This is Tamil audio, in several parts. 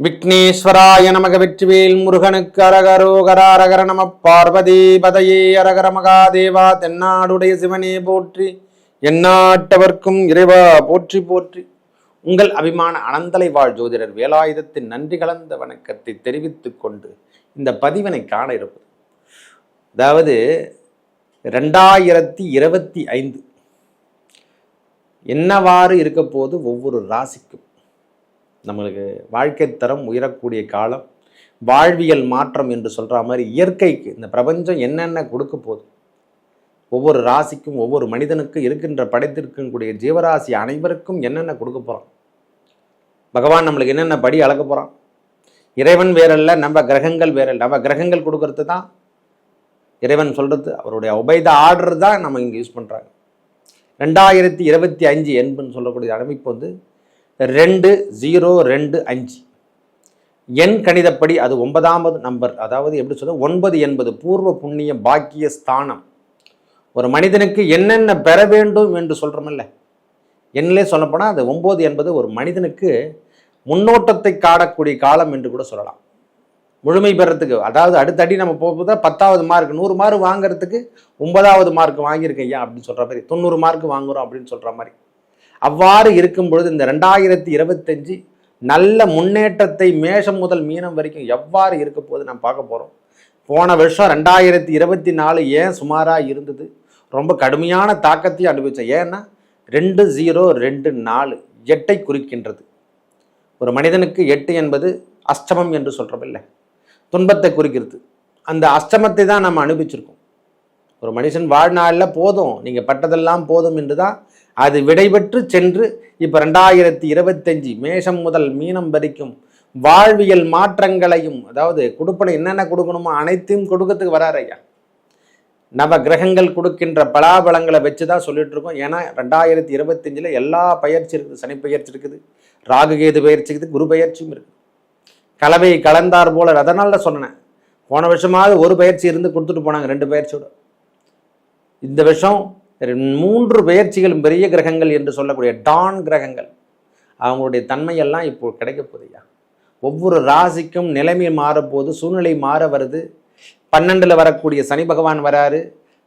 விக்னேஸ்வராய நமக வெற்றிவேல் முருகனுக்கு அரகரோகராரகர நம பார்வதி பதையே அரகர மகாதேவா தென்னாடுடைய சிவனே போற்றி எந்நாட்டவர்க்கும் இறைவா போற்றி போற்றி. உங்கள் அபிமான அனந்தலை வாழ் ஜோதிடர் வேலாயுதத்தின் நன்றி கலந்த வணக்கத்தை தெரிவித்துக் கொண்டு இந்த பதிவினை காண இருப்பது. அதாவது ரெண்டாயிரத்தி இருபத்தி ஐந்து. என்னவாறு இருக்க போது ஒவ்வொரு ராசிக்கும்? நம்மளுக்கு வாழ்க்கை தரம் உயரக்கூடிய காலம் வாழ்வியல் மாற்றம் என்று சொல்கிற மாதிரி இயற்கைக்கு இந்த பிரபஞ்சம் என்னென்ன கொடுக்க போகுது? ஒவ்வொரு ராசிக்கும் ஒவ்வொரு மனிதனுக்கும் இருக்கின்ற படைத்திருக்கக்கூடிய ஜீவராசி அனைவருக்கும் என்னென்ன கொடுக்க போகிறான் பகவான் நம்மளுக்கு என்னென்ன படி அளக்க போகிறான் இறைவன் வேறல்ல நம்ம கிரகங்கள் வேறல்ல. நம்ம கிரகங்கள் கொடுக்கறது தான் இறைவன் சொல்கிறது அவருடைய உபைத ஆர்டர் தான் நம்ம இங்கே யூஸ் பண்ணுறாங்க ரெண்டாயிரத்தி இருபத்தி அஞ்சு என்புன்னு சொல்லக்கூடிய அமைப்பு வந்து ரெண்டு ஜீரோ ரெண்டு அஞ்சு எண் கணிதப்படி அது ஒன்பதாவது நம்பர் அதாவது எப்படி சொல்ல ஒன்பது என்பது பூர்வ புண்ணிய பாக்கிய ஸ்தானம். ஒரு மனிதனுக்கு என்னென்ன பெற வேண்டும் என்று சொல்கிறோமில்ல எண்ணிலே சொல்லப்போனால் அது ஒம்பது என்பது ஒரு மனிதனுக்கு முன்னோட்டத்தை காணக்கூடிய காலம் என்று கூட சொல்லலாம். முழுமை பெறத்துக்கு அதாவது அடுத்தடி நம்ம போகும்போது பத்தாவது மார்க் நூறு மார்க் வாங்குறதுக்கு ஒன்பதாவது மார்க் வாங்கியிருக்கேன் ஐயா அப்படின்னு சொல்கிற மாதிரி தொண்ணூறு மார்க் வாங்குறோம் அப்படின்னு சொல்கிற மாதிரி. அவ்வாறு இருக்கும் பொழுது இந்த ரெண்டாயிரத்தி இருபத்தஞ்சு நல்ல முன்னேற்றத்தை மேஷம் முதல் மீனம் வரைக்கும் எவ்வாறு இருக்க போது நாம் பார்க்க போகிறோம் போன வருஷம் ரெண்டாயிரத்தி இருபத்தி நாலு ஏன் சுமாராக இருந்தது? ரொம்ப கடுமையான தாக்கத்தையும் அனுபவித்தேன் ஏன்னா ரெண்டு ஜீரோ ரெண்டு நாலு எட்டை குறிக்கின்றது. ஒரு மனிதனுக்கு எட்டு என்பது அஷ்டமம் என்று சொல்கிறோமில்ல துன்பத்தை குறிக்கிறது. அந்த அஷ்டமத்தை தான் நம்ம அனுபவிச்சிருக்கோம். ஒரு மனுஷன் வாழ்நாளில் போதும். நீங்கள் பட்டதெல்லாம் போதும் என்று தான் அது விடைபெற்று சென்று இப்போ ரெண்டாயிரத்தி இருபத்தஞ்சி மேஷம் முதல் மீனம் வரைக்கும் வாழ்வியல் மாற்றங்களையும் அதாவது கொடுப்பனை என்னென்ன கொடுக்கணுமோ அனைத்தையும் கொடுக்கறதுக்கு வராரு ஐயா. நவ கிரகங்கள் கொடுக்கின்ற பலாபலங்களை வச்சு தான் சொல்லிட்டு இருக்கோம். ஏன்னா ரெண்டாயிரத்தி இருபத்தஞ்சில் எல்லா பயிற்சி இருக்குது. சனி பயிற்சி இருக்குது ராகுகேது பயிற்சி இருக்குது குரு பயிற்சியும் இருக்குது. கலவை கலந்தார் போல அதனால தான் சொன்னேன். போன வருஷமாவது ஒரு பயிற்சி இருந்து கொடுத்துட்டு போனாங்க ரெண்டு பயிற்சியோட. இந்த வருஷம் மூன்று பெயர்ச்சிகளும் பெரிய கிரகங்கள் என்று சொல்லக்கூடிய டான் கிரகங்கள். அவங்களுடைய தன்மையெல்லாம் இப்போ கிடைக்க போகுதுயா ஒவ்வொரு ராசிக்கும் நிலைமை மாறப்போது சூழ்நிலை மாற வருது. பன்னெண்டில் வரக்கூடிய சனி பகவான் வராரு.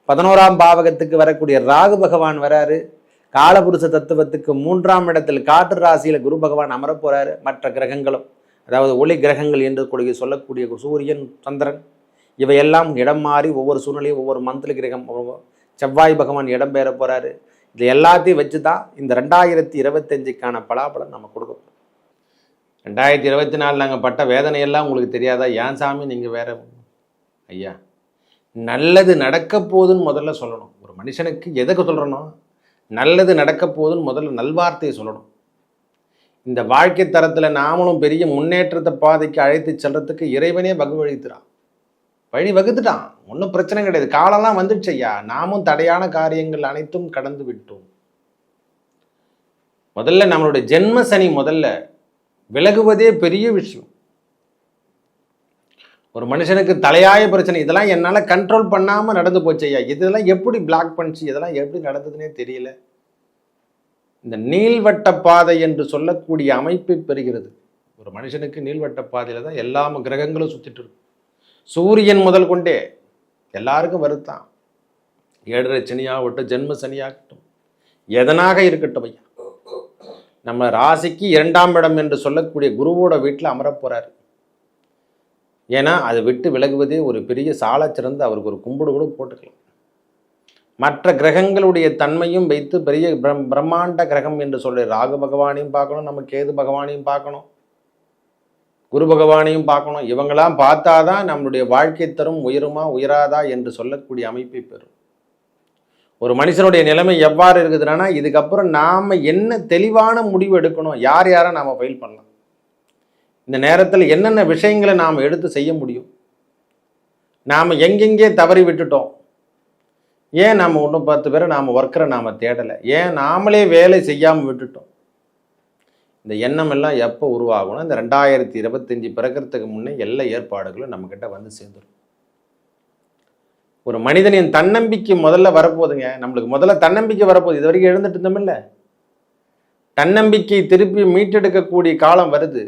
பதினோராம் பாவகத்துக்கு வரக்கூடிய ராகு பகவான் வராரு. காலபுருஷ தத்துவத்துக்கு மூன்றாம் இடத்தில் காற்று ராசியில் குரு பகவான் அமரப்போகிறாரு மற்ற கிரகங்களும் அதாவது ஒளி கிரகங்கள் என்று கூடிய சொல்லக்கூடிய சூரியன் சந்திரன் இவையெல்லாம் இடம் மாறி ஒவ்வொரு சூழ்நிலையும் ஒவ்வொரு மந்திர கிரகம் செவ்வாய் பகவான் இடம் பெற போகிறாரு இது எல்லாத்தையும் வச்சு தான் இந்த ரெண்டாயிரத்தி இருபத்தஞ்சுக்கான பலாபலம் நம்ம கொடுக்கணும் ரெண்டாயிரத்தி இருபத்தி நாலு நாங்கள் பட்ட வேதனையெல்லாம் உங்களுக்கு தெரியாதா? ஏன் சாமி நீங்கள் வேற ஐயா நல்லது நடக்க போகுதுன்னு முதல்ல சொல்லணும். ஒரு மனுஷனுக்கு எதுக்கு சொல்கிறனோ நல்லது நடக்க போகுதுன்னு முதல்ல நல்வார்த்தையை சொல்லணும். இந்த வாழ்க்கை தரத்தில் நாமளும் பெரிய முன்னேற்றத்தை பாதைக்கு அழைத்து செல்றதுக்கு இறைவனே வகுவழித்துறான் வழி வகுத்துட்டான். ஒன்றும் பிரச்சனை கிடையாது. காலம்லாம் வந்துடுச்சு ஐயா. நாமும் தடையான காரியங்கள் அனைத்தும் கடந்து விட்டோம். முதல்ல நம்மளுடைய ஜென்ம சனி முதல்ல விலகுவதே பெரிய விஷயம். ஒரு மனுஷனுக்கு தலையாய பிரச்சனை. இதெல்லாம் என்னால் கண்ட்ரோல் பண்ணாமல் நடந்து போச்சு ஐயா. இதெல்லாம் எப்படி பிளாக் பண்ணிச்சு? இதெல்லாம் எப்படி நடந்ததுன்னே தெரியல. இந்த நீள்வட்ட பாதை என்று சொல்லக்கூடிய அமைப்பை பெறுகிறது. ஒரு மனுஷனுக்கு நீள்வட்ட பாதையில் தான் எல்லா கிரகங்களும் சுற்றிட்டு இருக்கும் சூரியன் முதல் கொண்டே எல்லாருக்கும் வருத்தான். ஏழரை சனியாகட்டும் ஜென்ம சனியாகட்டும். எதனாக இருக்கட்டும் ஐயா? நம்ம ராசிக்கு இரண்டாம் இடம் என்று சொல்லக்கூடிய குருவோட வீட்டில் அமரப் ஏன்னா அதை விட்டு விலகுவதே ஒரு பெரிய சால சிறந்து அவருக்கு ஒரு கும்பிடு கூட போட்டுக்கலாம். மற்ற கிரகங்களுடைய தன்மையும் வைத்து பெரிய பிரம் பிரம்மாண்ட கிரகம் என்று சொல்லி ராகு பகவானையும் பார்க்கணும் நம்ம கேது பகவானையும் பார்க்கணும். குரு பகவானையும் பார்க்கணும். இவங்களாம் பார்த்தாதான் நம்மளுடைய வாழ்க்கை தரும் உயருமா உயராதா என்று சொல்லக்கூடிய அமைப்பை பெறும். ஒரு மனுஷனுடைய நிலைமை எவ்வாறு இருக்குதுன்னா இதுக்கப்புறம் நாம் என்ன தெளிவான முடிவு எடுக்கணும் யார் யாரை நாம் ஃபைல் பண்ணலாம்? இந்த நேரத்தில் என்னென்ன விஷயங்களை நாம் எடுத்து செய்ய முடியும்? நாம் எங்கெங்கே தவறி விட்டுட்டோம்? ஏன் நாம் ஒன்று பத்து பேரை நாம் ஒர்க்கரை நாம் தேடலை? ஏன் நாமளே வேலை செய்யாமல் விட்டுட்டோம்? இந்த எண்ணம் எல்லாம் எப்போ உருவாகணும் இந்த ரெண்டாயிரத்தி இருபத்தஞ்சி பிறக்கிறதுக்கு முன்னே எல்லா ஏற்பாடுகளும் நம்மக்கிட்ட வந்து சேர்ந்துடும் ஒரு மனிதனின் தன்னம்பிக்கை முதல்ல வரப்போகுதுங்க. நம்மளுக்கு முதல்ல தன்னம்பிக்கை வரப்போகுது. இது வரைக்கும் எழுந்துட்டு இருந்தோமில்ல தன்னம்பிக்கை திருப்பி மீட்டெடுக்கக்கூடிய காலம் வருது.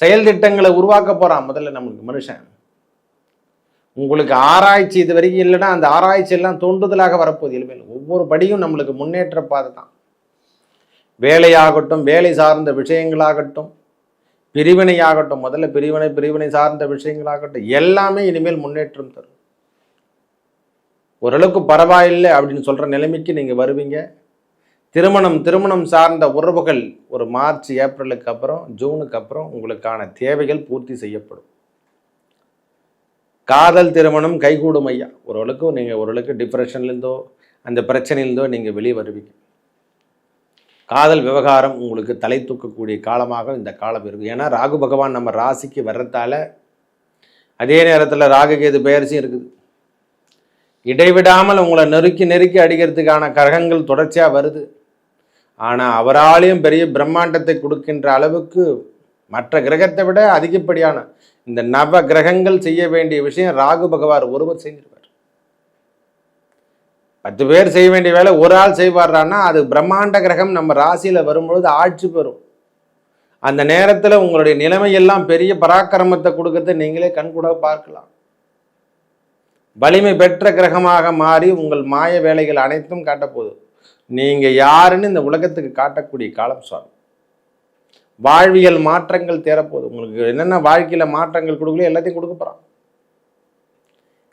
செயல் திட்டங்களை உருவாக்க போகிறான் முதல்ல நம்மளுக்கு மனுஷன். உங்களுக்கு ஆராய்ச்சி இது வரைக்கும் இல்லைன்னா அந்த ஆராய்ச்சி எல்லாம் தோன்றுதலாக வரப்போகுது. இனிமேல் ஒவ்வொரு படியும் நம்மளுக்கு முன்னேற்ற பாதை தான். வேலையாகட்டும் வேலை சார்ந்த விஷயங்களாகட்டும் பிரிவினையாகட்டும் முதல்ல பிரிவினை பிரிவினை சார்ந்த விஷயங்களாகட்டும் எல்லாமே இனிமேல் முன்னேற்றம் தரும். ஓரளவுக்கு பரவாயில்லை அப்படின்னு சொல்கிற நிலைமைக்கு நீங்கள் வருவீங்க. திருமணம் திருமணம் சார்ந்த உறவுகள் ஒரு மார்ச் ஏப்ரலுக்கு அப்புறம் ஜூனுக்கு அப்புறம் உங்களுக்கான தேவைகள் பூர்த்தி செய்யப்படும். காதல் திருமணம் கைகூடும் ஐயா. ஓரளவுக்கு நீங்கள் ஓரளவுக்கு டிப்ரெஷன்லேருந்தோ அந்த பிரச்சனையிலேருந்தோ நீங்கள் வெளியே வருவீங்க. காதல் விவகாரம் உங்களுக்கு தலை தூக்கக்கூடிய காலமாக இந்த காலம் இருக்கும் ஏன்னா ராகு பகவான் நம்ம ராசிக்கு வர்றதால அதே நேரத்தில் ராகுகேது பெயர்ச்சியும் இருக்குது. இடைவிடாமல் உங்களை நெருக்கி நெருக்கி அடிக்கிறதுக்கான கரகங்கள் தொடர்ச்சியாக வருது. ஆனால் அவராலையும் பெரிய பிரம்மாண்டத்தை கொடுக்கின்ற அளவுக்கு மற்ற கிரகத்தை விட அதிகப்படியான இந்த நவ கிரகங்கள் செய்ய வேண்டிய விஷயம் ராகு பகவான் ஒருவர் செஞ்சிருக்கும் பத்து பேர் செய்ய வேண்டிய வேலை ஒரு ஆள் செய்வார்றான்னா அது பிரம்மாண்ட கிரகம் நம்ம ராசியில் வரும்பொழுது ஆட்சி பெறும். அந்த நேரத்தில் உங்களுடைய நிலைமையெல்லாம் பெரிய பராக்கிரமத்தை கொடுக்கறத நீங்களே கண்கூட பார்க்கலாம். வலிமை பெற்ற கிரகமாக மாறி உங்கள் மாய வேலைகள் அனைத்தும் காட்டப்போகுது. நீங்கள் யாருன்னு இந்த உலகத்துக்கு காட்டக்கூடிய காலம் சுவாமி வாழ்வியல் மாற்றங்கள் தேரப்போகுது. உங்களுக்கு என்னென்ன வாழ்க்கையில் மாற்றங்கள் கொடுக்கலையோ எல்லாத்தையும் கொடுக்க போகிறான்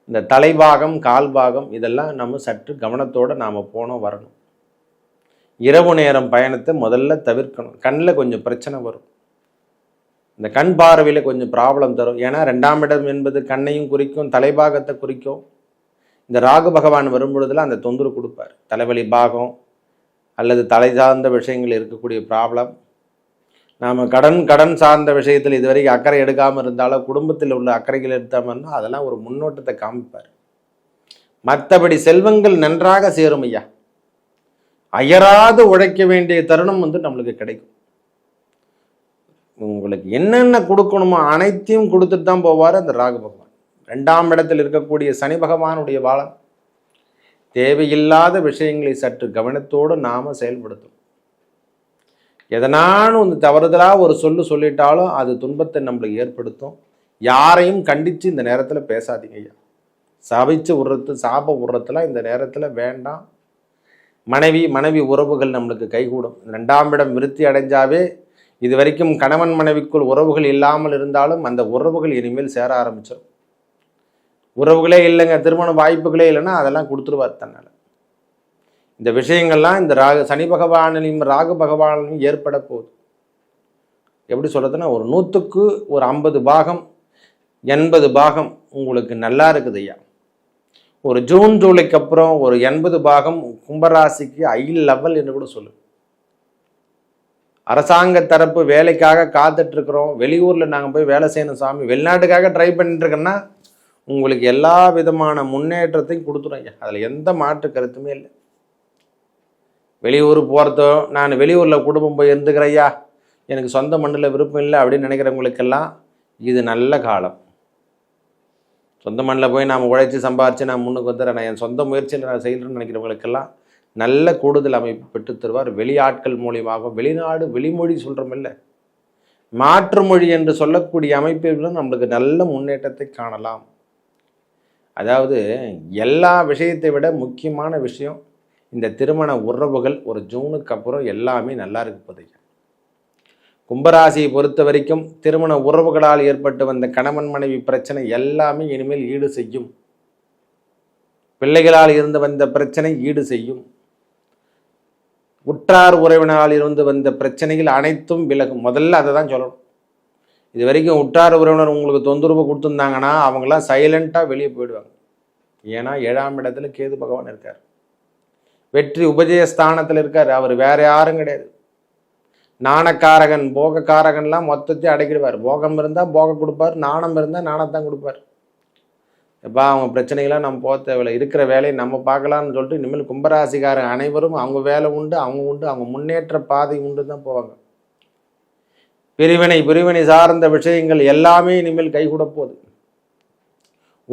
இந்த தலைபாகம் கால்பாகம் இதெல்லாம் நம்ம சற்று கவனத்தோடு நாம் போனோம் வரணும். இரவு நேரம் பயணத்தை முதல்ல தவிர்க்கணும். கண்ணில் கொஞ்சம் பிரச்சனை வரும். இந்த கண் பார்வையில் கொஞ்சம் ப்ராப்ளம் தரும். ஏன்னா ரெண்டாம் இடம் என்பது கண்ணையும் குறிக்கும் தலைபாகத்தை குறிக்கும். இந்த ராகு பகவான் வரும்பொழுதுல அந்த தொந்தரவு கொடுப்பார். தலைவலி பாகம் அல்லது தலை சார்ந்த விஷயங்கள் இருக்கக்கூடிய ப்ராப்ளம். நாம் கடன் கடன் சார்ந்த விஷயத்தில் இதுவரைக்கும் அக்கறை எடுக்காமல் இருந்தாலும் குடும்பத்தில் உள்ள அக்கறைகள் எடுத்தாமல் அதெல்லாம் ஒரு முன்னோட்டத்தை காமிப்பார். மற்றபடி செல்வங்கள் நன்றாக சேரும் ஐயா. அயராது உழைக்க வேண்டிய தருணம் வந்து நம்மளுக்கு கிடைக்கும். உங்களுக்கு என்னென்ன கொடுக்கணுமோ அனைத்தையும் கொடுத்துட்டு தான் போவார் அந்த ராகு பகவான். ரெண்டாம் இடத்தில் இருக்கக்கூடிய சனி பகவானுடைய வாழம் தேவையில்லாத விஷயங்களை சற்று கவனத்தோடு நாம் செயல்படுத்தும் எதனாலும் வந்து தவறுதலாக ஒரு சொல்லு சொல்லிட்டாலும் அது துன்பத்தை நம்மளுக்கு ஏற்படுத்தும். யாரையும் கண்டித்து இந்த நேரத்தில் பேசாதீங்க ஐயா. சபிச்சு விடுறது சாப விடுறதுலாம் இந்த நேரத்தில் வேண்டாம். மனைவி மனைவி உறவுகள் நம்மளுக்கு கைகூடும். ரெண்டாம் இடம் விருத்தி அடைஞ்சாவே இது வரைக்கும் கணவன் மனைவிக்குள் உறவுகள் இல்லாமல் இருந்தாலும் அந்த உறவுகள் இனிமேல் சேர ஆரம்பிச்சிடும் உறவுகளே இல்லைங்க திருமண வாய்ப்புகளே இல்லைன்னா அதெல்லாம் கொடுத்துருவார் தன்னால். இந்த விஷயங்கள்லாம் இந்த ராகு சனி பகவானிலையும் ராகு பகவானிலையும் ஏற்பட போகுது எப்படி சொல்கிறதுன்னா ஒரு நூற்றுக்கு ஒரு ஐம்பது பாகம் எண்பது பாகம் உங்களுக்கு நல்லா இருக்குது ஐயா. ஒரு ஜூன் ஜூலைக்கு அப்புறம் ஒரு எண்பது பாகம் கும்பராசிக்கு ஐ லெவல் என்று கூட சொல்லு அரசாங்க தரப்பு வேலைக்காக காத்துட்ருக்குறோம். வெளியூரில் நாங்கள் போய் வேலை செய்யணும் சாமி. வெளிநாட்டுக்காக ட்ரை பண்ணிட்டுருக்கேன்னா உங்களுக்கு எல்லா விதமான முன்னேற்றத்தையும் கொடுத்துரும் ஐயா. அதில் எந்த மாற்று கருத்துமே இல்லை. வெளியூர் போகிறதோ நான் வெளியூரில் குடும்பம் போய் இருந்துக்கிறையா எனக்கு சொந்த மண்ணில் விருப்பம் இல்லை அப்படின்னு நினைக்கிறவங்களுக்கெல்லாம் இது நல்ல காலம். சொந்த மண்ணில் போய் நாம் உழைச்சி சம்பாரித்து நான் முன்னுக்கு வந்துடுறேன். நான் என் சொந்த முயற்சியில் நான் செய்கிறேன்னு நினைக்கிறவங்களுக்கெல்லாம் நல்ல கூடுதல் அமைப்பு பெற்று தருவார். வெளியாட்கள் மூலியமாக வெளிநாடு வெளிமொழி சொல்கிறோமில்ல மாற்று மொழி என்று சொல்லக்கூடிய அமைப்புகளும் நம்மளுக்கு நல்ல முன்னேற்றத்தை காணலாம். அதாவது எல்லா விஷயத்தை விட முக்கியமான விஷயம் இந்த திருமண உறவுகள் ஒரு ஜூனுக்கு அப்புறம் எல்லாமே நல்லா இருக்கு போதையா கும்பராசியை பொறுத்த வரைக்கும் திருமண உறவுகளால் ஏற்பட்டு வந்த கணவன் மனைவி பிரச்சனை எல்லாமே இனிமேல் ஈடு செய்யும். பிள்ளைகளால் இருந்து வந்த பிரச்சனை ஈடு செய்யும். உற்றார் உறவினரால் இருந்து வந்த பிரச்சனைகள் அனைத்தும் விலகும். முதல்ல அதை தான் சொல்லணும். இது வரைக்கும் உற்றார் உறவினர் உங்களுக்கு தொந்தரவு கொடுத்துருந்தாங்கன்னா அவங்களாம் சைலண்ட்டாக வெளியே போயிடுவாங்க. ஏன்னா ஏழாம் இடத்துல கேது பகவான் இருக்கார். வெற்றி உபஜயஸ்தானத்தில் இருக்கார். அவர் வேற யாரும் கிடையாது. நாணக்காரகன் போகக்காரகன்லாம் மொத்தத்தையும் அடைக்கிடுவார். போகம் இருந்தால் போக கொடுப்பார் நாணம் இருந்தால் நாணத்தான் கொடுப்பார். எப்பா அவங்க பிரச்சனைகளாம் நம்ம போக தேவையில்லை. இருக்கிற வேலையை நம்ம பார்க்கலாம்னு சொல்லிட்டு இனிமேல் கும்பராசிக்காரன் அனைவரும் அவங்க வேலை உண்டு அவங்க உண்டு அவங்க முன்னேற்ற பாதை உண்டு தான் போவாங்க. பிரிவினை பிரிவினை சார்ந்த விஷயங்கள் எல்லாமே இனிமேல் கைகூட போகுது.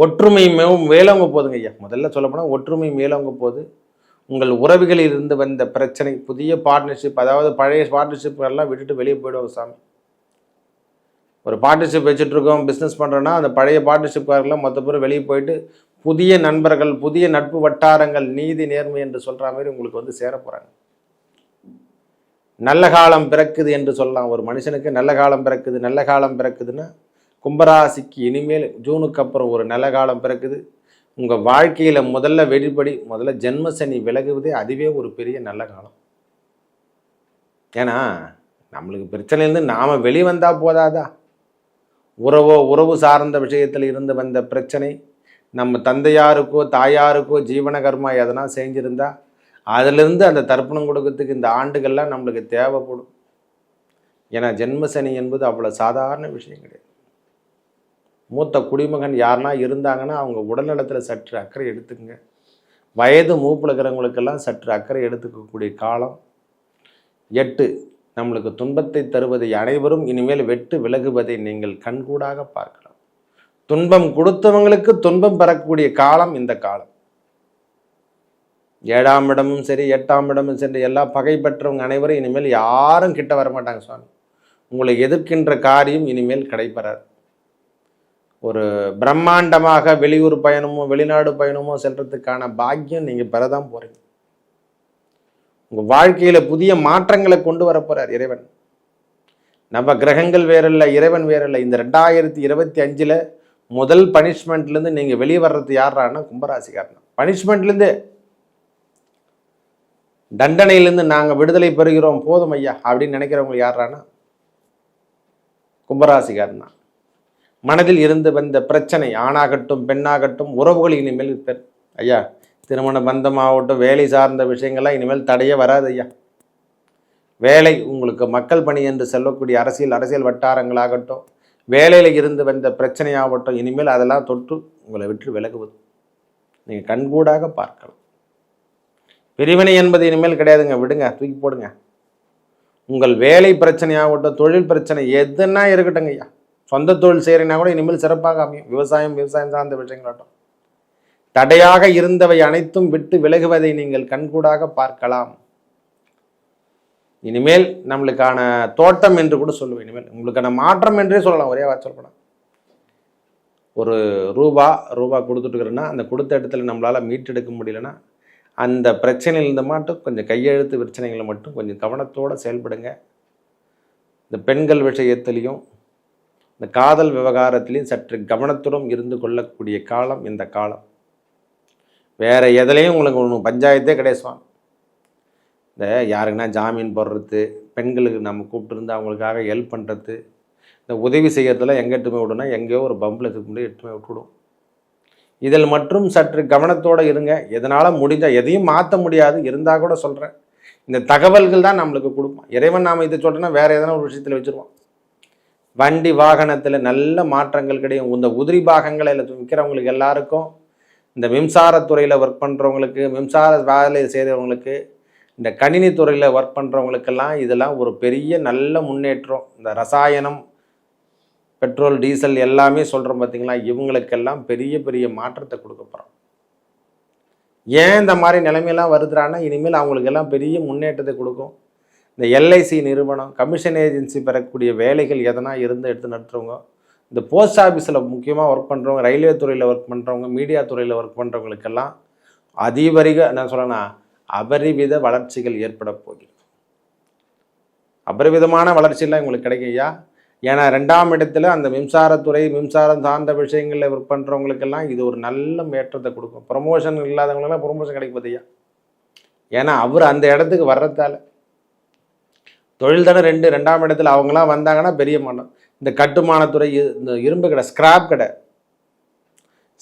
ஒற்றுமை மேலோங்க போதுங்க ஐயா. முதல்ல சொல்லப்போனால் ஒற்றுமை மேலோங்க போகுது. உங்கள் உறவுகளில் இருந்து வந்த பிரச்சனை புதிய பார்ட்னர்ஷிப் அதாவது பழைய பார்ட்னர்ஷிப் எல்லாம் விட்டுட்டு வெளியே போயிடுவாங்க சாமி. ஒரு பார்ட்னர்ஷிப் வச்சுட்ருக்கோம் பிஸ்னஸ் பண்ணுறோன்னா அந்த பழைய பார்ட்னர்ஷிப்காரர்கள் மொத்த பேரும் வெளியே போயிட்டு புதிய நண்பர்கள் புதிய நட்பு வட்டாரங்கள் நீதி நேர்மை என்று சொல்கிற மாதிரி உங்களுக்கு வந்து சேர போகிறாங்க நல்ல காலம் பிறக்குது என்று சொல்லலாம். ஒரு மனுஷனுக்கு நல்ல காலம் பிறக்குது நல்ல காலம் பிறக்குதுன்னா கும்பராசிக்கு இனிமேல் ஜூனுக்கு அப்புறம் ஒரு நல்ல காலம் பிறக்குது. உங்கள் வாழ்க்கையில் முதல்ல வெளிப்படி முதல்ல ஜென்ம சனி விலகுவதே அதுவே ஒரு பெரிய நல்ல காலம். ஏன்னா நம்மளுக்கு பிரச்சனையிலேருந்து நாம் வெளிவந்தால் போதாதா? உறவோ உறவு சார்ந்த விஷயத்தில் இருந்து வந்த பிரச்சனை நம்ம தந்தையாருக்கோ தாயாருக்கோ ஜீவனகர்மா எதனா செஞ்சுருந்தா அதிலிருந்து அந்த தர்ப்பணம் கொடுக்கறதுக்கு இந்த ஆண்டுகள்லாம் நம்மளுக்கு தேவைப்படும். ஏன்னா ஜென்மசனி என்பது அவ்வளோ சாதாரண விஷயம் கிடையாது. மூத்த குடிமகன் யாருனா இருந்தாங்கன்னா அவங்க உடல்நலத்தில் சற்று அக்கறை எடுத்துக்கங்க. வயது மூப்பில் இருக்கிறவங்களுக்கெல்லாம் சற்று அக்கறை எடுத்துக்கக்கூடிய காலம். எட்டு நம்மளுக்கு துன்பத்தை தருவதை அனைவரும் இனிமேல் வெட்டு விலகுவதை நீங்கள் கண்கூடாக பார்க்கலாம். துன்பம் கொடுத்தவங்களுக்கு துன்பம் பெறக்கூடிய காலம் இந்த காலம். ஏழாம் இடமும் சரி எட்டாம் இடமும் சரி எல்லா பகை பெற்றவங்க அனைவரும் இனிமேல் யாரும் கிட்ட வர மாட்டாங்க சுவாமி. உங்களை எதிர்க்கின்ற காரியம் இனிமேல் கிடைப்பெறாது ஒரு பிரம்மாண்டமாக வெளியூர் பயணமோ வெளிநாடு பயணமோ செல்றதுக்கான பாக்கியம் நீங்கள் பெறதான் போறீங்க. உங்கள் வாழ்க்கையில் புதிய மாற்றங்களை கொண்டு வர இறைவன். நம்ம கிரகங்கள் வேறல்ல இறைவன் வேறல்ல. இந்த ரெண்டாயிரத்தி இருபத்தி அஞ்சில் முதல் பனிஷ்மெண்ட்லேருந்து நீங்கள் வெளியே வர்றது யாரான்னா கும்பராசிக்காரன் பனிஷ்மெண்ட்லேருந்து தண்டனையிலேருந்து நாங்கள் விடுதலை பெறுகிறோம் போதும் ஐயா அப்படின்னு நினைக்கிறவங்க யாரானா கும்பராசிக்காரன் தான் மனதில் இருந்து வந்த பிரச்சனை ஆணாகட்டும் பெண்ணாகட்டும் உறவுகள் இனிமேல் ஐயா திருமண பந்தமாகட்டும் வேலை சார்ந்த விஷயங்கள்லாம் இனிமேல் தடையே வராது ஐயா. வேலை உங்களுக்கு மக்கள் பணி என்று சொல்லக்கூடிய அரசியல் அரசியல் வட்டாரங்களாகட்டும் வேலையில் இருந்து வந்த பிரச்சனையாகட்டும் இனிமேல் அதெல்லாம் தொட்டு உங்களை விட்டு விலகுவது. நீங்கள் கண்கூடாக பார்க்கலாம் பிரிவினை என்பது இனிமேல் கிடையாதுங்க. விடுங்க தூக்கி போடுங்க. உங்கள் வேலை பிரச்சனையாகட்டும் தொழில் பிரச்சனை எதுன்னா இருக்கட்டுங்க ஐயா. சொந்த தொழில் செய்கிறீங்கன்னா கூட இனிமேல் சிறப்பாக அமையும். விவசாயம் விவசாயம் சார்ந்த விஷயங்களாட்டும் தடையாக இருந்தவை அனைத்தும் விட்டு விலகுவதை நீங்கள் கண்கூடாக பார்க்கலாம். இனிமேல் நம்மளுக்கான தோட்டம் என்று கூட சொல்லுவேன் இனிமேல் உங்களுக்கான மாற்றம் என்றே சொல்லலாம். ஒரே வார்த்தை சொல்லப்படலாம் ஒரு ரூபா ரூபா கொடுத்துட்டுக்கிறேன்னா அந்த கொடுத்த இடத்துல நம்மளால் மீட்டெடுக்க முடியலன்னா அந்த பிரச்சனையிலிருந்து மட்டும் கொஞ்சம் கையெழுத்து பிரச்சனைகளை மட்டும் கொஞ்சம் கவனத்தோடு செயல்படுங்க. இந்த பெண்கள் விஷயத்துலேயும் இந்த காதல் விவகாரத்திலையும் சற்று கவனத்துடன் இருந்து கொள்ளக்கூடிய காலம் இந்த காலம். வேறு எதுலேயும் உங்களுக்கு ஒன்று பஞ்சாயத்தே கிடையாது சுவாமி. இந்த யாருக்குன்னா ஜாமீன் போடுறது பெண்களுக்கு நம்ம கூப்பிட்டுருந்து அவங்களுக்காக ஹெல்ப் பண்ணுறது இந்த உதவி செய்கிறதெல்லாம் எங்கே எட்டுமே விடணும் எங்கேயோ ஒரு பம்பில் இருக்க முடியும் எட்டுமே விட்டுவிடும் இதில் மற்றும் சற்று கவனத்தோடு இருங்க. எதனால் முடிஞ்சால் எதையும் மாற்ற முடியாது இருந்தால் கூட சொல்கிறேன் இந்த தகவல்கள் தான் நம்மளுக்கு கொடுப்போம் இறைவன் நாம் இதை சொல்கிறேன்னா வேறு எதனா ஒரு விஷயத்தில் வச்சுருவோம். வண்டி வாகனத்தில் நல்ல மாற்றங்கள் கிடையும். இந்த உதிரி பாகங்களை விற்கிறவங்களுக்கு எல்லாருக்கும் இந்த மின்சாரத்துறையில் ஒர்க் பண்ணுறவங்களுக்கு மின்சார வேலை செய்கிறவங்களுக்கு இந்த கணினி துறையில் ஒர்க் பண்ணுறவங்களுக்கெல்லாம் இதெல்லாம் ஒரு பெரிய நல்ல முன்னேற்றம். இந்த ரசாயனம் பெட்ரோல் டீசல் எல்லாமே சொல்கிறோம் பார்த்தீங்களா இவங்களுக்கெல்லாம் பெரிய பெரிய மாற்றத்தை கொடுக்க போகிறோம் ஏன் இந்த மாதிரி நிலைமையெல்லாம் வருதுறான்னா இனிமேல் அவங்களுக்கெல்லாம் பெரிய முன்னேற்றத்தை கொடுக்கும். இந்த எல்ஐசி நிறுவனம் கமிஷன் ஏஜென்சி பெறக்கூடிய வேலைகள் எதனா இருந்து எடுத்து நடத்துகிறவங்க இந்த போஸ்ட் ஆஃபீஸில் முக்கியமாக ஒர்க் பண்ணுறவங்க ரயில்வே துறையில் ஒர்க் பண்ணுறவங்க மீடியா துறையில் ஒர்க் பண்ணுறவங்களுக்கெல்லாம் அதிபரிக என்ன சொல்லனா அபரிவித வளர்ச்சிகள் ஏற்பட போகிறது. அபரிவிதமான வளர்ச்சியெல்லாம் உங்களுக்கு கிடைக்கும் ஐயா. ஏன்னா ரெண்டாம் இடத்துல அந்த மின்சாரத்துறை மின்சாரம் சார்ந்த விஷயங்களில் ஒர்க் பண்ணுறவங்களுக்கெல்லாம் இது ஒரு நல்ல மேற்றத்தை கொடுக்கும். ப்ரொமோஷன் இல்லாதவங்களுக்கெல்லாம் ப்ரொமோஷன் கிடைக்கும் ஐயா. ஏன்னா அவர் அந்த இடத்துக்கு வர்றதால. தொழில் தானே ரெண்டு ரெண்டாம் இடத்துல அவங்களாம் வந்தாங்கன்னா பெரிய மனம் இந்த கட்டுமானத்துறை இந்த இரும்பு கடை ஸ்கிராப் கடை.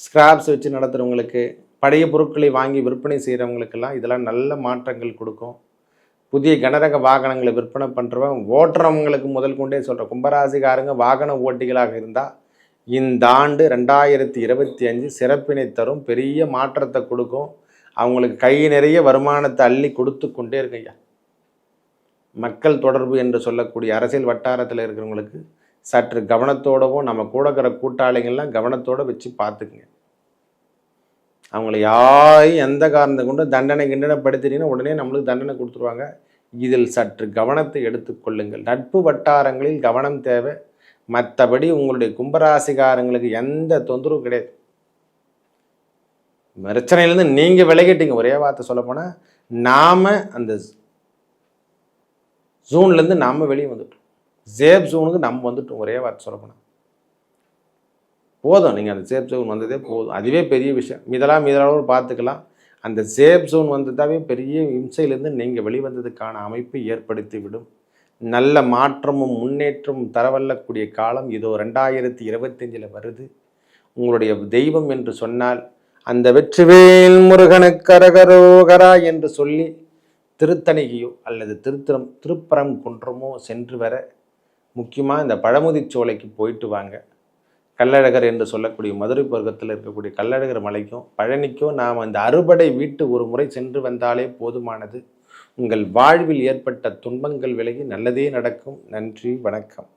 ஸ்கிராப்ஸ் வச்சு நடத்துகிறவங்களுக்கு பழைய பொருட்களை வாங்கி விற்பனை செய்கிறவங்களுக்கெல்லாம் இதெல்லாம் நல்ல மாற்றங்கள் கொடுக்கும். புதிய கனரக வாகனங்களை விற்பனை பண்ணுறவன் ஓட்டுறவங்களுக்கு முதல் கொண்டே சொல்கிறேன் கும்பராசிக்காரங்க வாகன ஓட்டிகளாக இருந்தால் இந்த ஆண்டு ரெண்டாயிரத்தி இருபத்தி அஞ்சு சிறப்பினை தரும் பெரிய மாற்றத்தை கொடுக்கும். அவங்களுக்கு கை நிறைய வருமானத்தை அள்ளி கொடுத்து கொண்டே இருக்கையா மக்கள் தொடர்பு என்று சொல்லக்கூடிய அரசியல் வட்டாரத்தில் இருக்கிறவங்களுக்கு சற்று கவனத்தோடவும் நம்ம கூட இருக்கிற கூட்டாளிகள்லாம் கவனத்தோடு வச்சு பார்த்துக்குங்க. அவங்கள யாரையும் எந்த காரணத்தை கொண்டு தண்டனை கிண்டனைப்படுத்தினீங்கன்னா உடனே நம்மளுக்கு தண்டனை கொடுத்துருவாங்க. இதில் சற்று கவனத்தை எடுத்துக்கொள்ளுங்கள் நட்பு வட்டாரங்களில் கவனம் தேவை. மற்றபடி உங்களுடைய கும்பராசிகாரங்களுக்கு எந்த தொந்தரவும் கிடையாது. பிரச்சனையிலேருந்து நீங்கள் விலகிட்டீங்க. ஒரே வார்த்தை சொல்லப்போனால் நாம் அந்த ஜூன்லேருந்து நாம் வெளியே வந்துட்டோம். சேஃப் ஜோனுக்கு நம்ம வந்துட்டோம். ஒரே வார்த்தை சொல்லப்போனால் போதும். நீங்கள் அந்த சேஃப் ஜோன் வந்ததே போதும். அதுவே பெரிய விஷயம். இதெல்லாம் இதெல்லாம் பார்த்துக்கலாம். அந்த சேஃப் ஜோன் வந்ததாவே பெரிய இம்சையிலேருந்து நீங்கள் வெளிவந்ததுக்கான அமைப்பை ஏற்படுத்தி விடும். நல்ல மாற்றமும் முன்னேற்றமும் தரவல்லக்கூடிய காலம் இதோ ரெண்டாயிரத்தி இருபத்தஞ்சில் வருது. உங்களுடைய தெய்வம் என்று சொன்னால் அந்த வெற்றிவேல் முருகனுக்கு கரகரோகரா என்று சொல்லி திருத்தணிகையோ அல்லது திருத்தரம் திருப்பரம் குன்றமோ சென்று வர முக்கியமாக இந்த பழமுதிர்ச்சோலைக்கு போயிட்டு வாங்க. கள்ளழகர் என்று சொல்லக்கூடிய மதுரை பருவத்தில் இருக்கக்கூடிய கள்ளழகர் மலைக்கும் பழனிக்கும் நாம் அந்த அறுபடை வீட்டு ஒரு முறை சென்று வந்தாலே போதுமானது. உங்கள் வாழ்வில் ஏற்பட்ட துன்பங்கள் விலகி நல்லதே நடக்கும். நன்றி வணக்கம்.